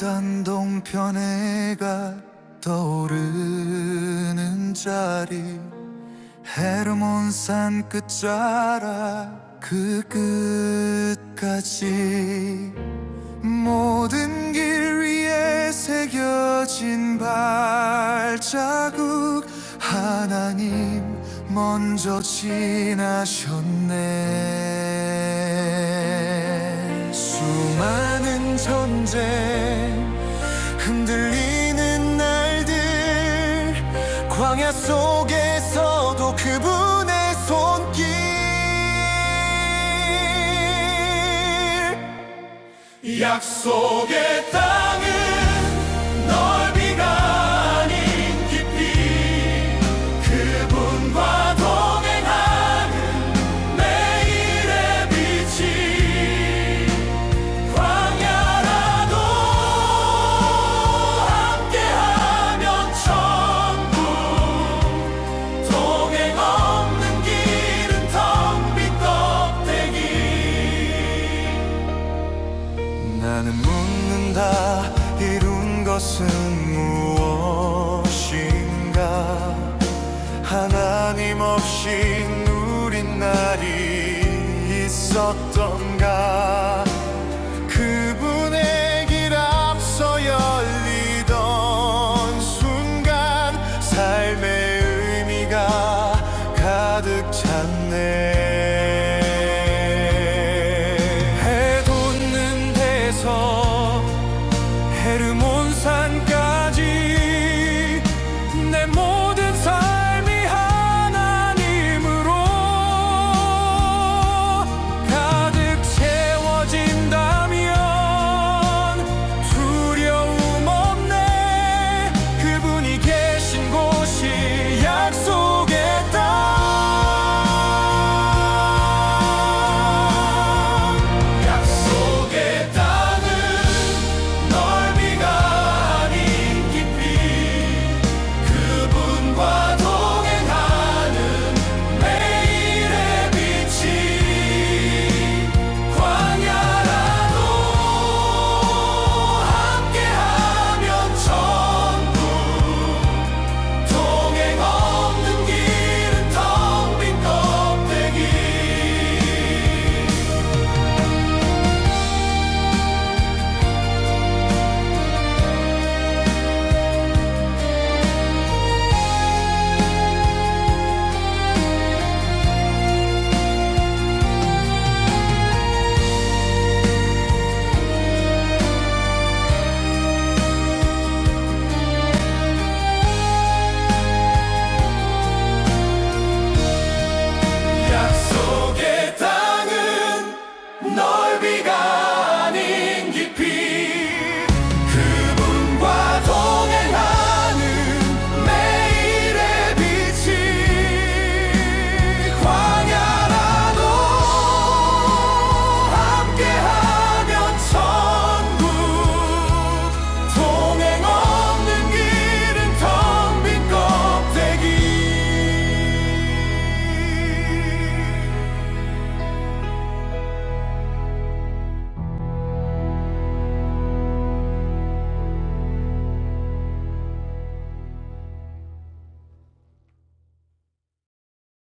푸르던 동편에가 떠오르는 자리 헤르몬산 끝자락 그 끝까지 모든 길 위에 새겨진 발자국 하나님 먼저 지나셨네. 수많은 전쟁 광야 속에서도 그분의 손길. 약속의 땅 것은 무엇인가? 하나님 없이 누린 날이 있었던가